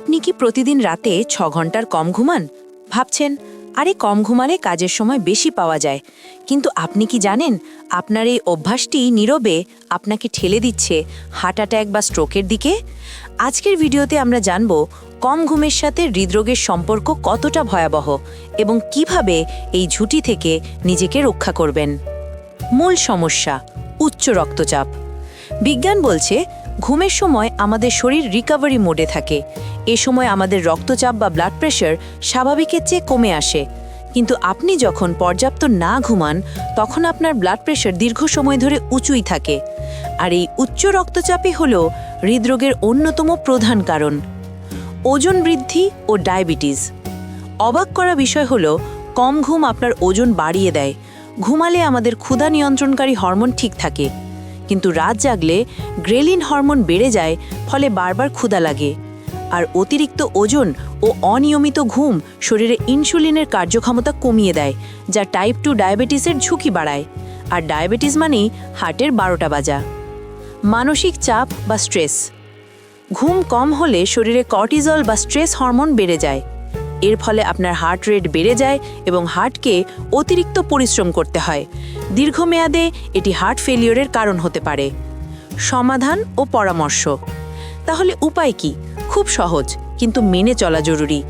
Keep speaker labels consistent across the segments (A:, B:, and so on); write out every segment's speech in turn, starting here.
A: আপনি কি প্রতিদিন রাতে ছ ঘণ্টার কম ঘুমান? ভাবছেন, আরে কম ঘুমালে কাজের সময় বেশি পাওয়া যায়। কিন্তু আপনি কি জানেন, আপনার এই অভ্যাসটি নীরবে আপনাকে ঠেলে দিচ্ছে হার্ট অ্যাটাক বা স্ট্রোকের দিকে? আজকের ভিডিওতে আমরা জানব, কম ঘুমের সাথে হৃদরোগের সম্পর্ক কতটা ভয়াবহ এবং কীভাবে এই ঝুঁটি থেকে নিজেকে রক্ষা করবেন। মূল সমস্যা, উচ্চ রক্তচাপ। বিজ্ঞান বলছে, ঘুমের সময় আমাদের শরীর রিকভারি মোডে থাকে। এ সময় আমাদের রক্তচাপ বা ব্লাড প্রেশার স্বাভাবিকের চেয়ে কমে আসে। কিন্তু আপনি যখন পর্যাপ্ত না ঘুমান, তখন আপনার ব্লাড প্রেশার দীর্ঘ সময় ধরে উঁচুই থাকে। আর এই উচ্চ রক্তচাপই হল হৃদরোগের অন্যতম প্রধান কারণ। ওজন বৃদ্ধি ও ডায়াবেটিস। অবাক করা বিষয় হল, কম ঘুম আপনার ওজন বাড়িয়ে দেয়। ঘুমালে আমাদের ক্ষুধা নিয়ন্ত্রণকারী হরমোন ঠিক থাকে। কিন্তু রাত জাগলে গ্রেলিন হরমোন বেড়ে যায়, ফলে বারবার ক্ষুধা লাগে। আর অতিরিক্ত ওজন ও অনিয়মিত ঘুম শরীরে ইনসুলিনের কার্যক্ষমতা কমিয়ে দেয়, যা টাইপ টু ডায়াবেটিসের ঝুঁকি বাড়ায়। আর ডায়াবেটিস মানেই হার্টের বারোটা বাজা। মানসিক চাপ বা স্ট্রেস ঘুম কম হলে শরীরে কর্টিজল বা স্ট্রেস হরমোন বেড়ে যায়। এর ফলে আপনার হার্ট রেট বেড়ে যায় এবং হার্টকে অতিরিক্ত পরিশ্রম করতে হয়। দীর্ঘমেয়াদে এটি হার্ট ফেলিওরের কারণ হতে পারে। সমাধান ও পরামর্শ। তাহলে উপায় কি? খুব সহজ, কিন্তু মেনে চলা জরুরি।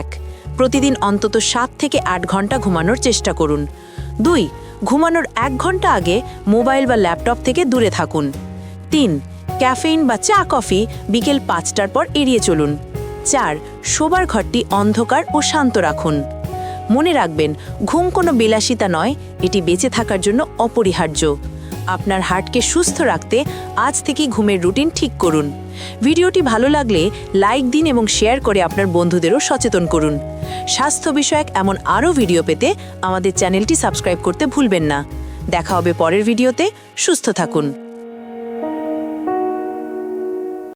A: এক, প্রতিদিন অন্তত সাত থেকে আট ঘণ্টা ঘুমানোর চেষ্টা করুন। দুই, ঘুমানোর এক ঘণ্টা আগে মোবাইল বা ল্যাপটপ থেকে দূরে থাকুন। তিন, ক্যাফেইন বা চা কফি বিকেল পাঁচটার পর এড়িয়ে চলুন। চার, শোবার ঘরটি অন্ধকার ও শান্ত রাখুন। মনে রাখবেন, ঘুম কোনো বিলাসিতা নয়, এটি বেঁচে থাকার জন্য অপরিহার্য। আপনার হার্টকে সুস্থ রাখতে আজ থেকেই ঘুমের রুটিন ঠিক করুন। ভিডিওটি ভালো লাগলে লাইক দিন এবং শেয়ার করে আপনার বন্ধুদেরও সচেতন করুন। স্বাস্থ্য বিষয়ক এমন আরও ভিডিও পেতে আমাদের চ্যানেলটি সাবস্ক্রাইব করতে ভুলবেন না। দেখা হবে পরের ভিডিওতে। সুস্থ থাকুন।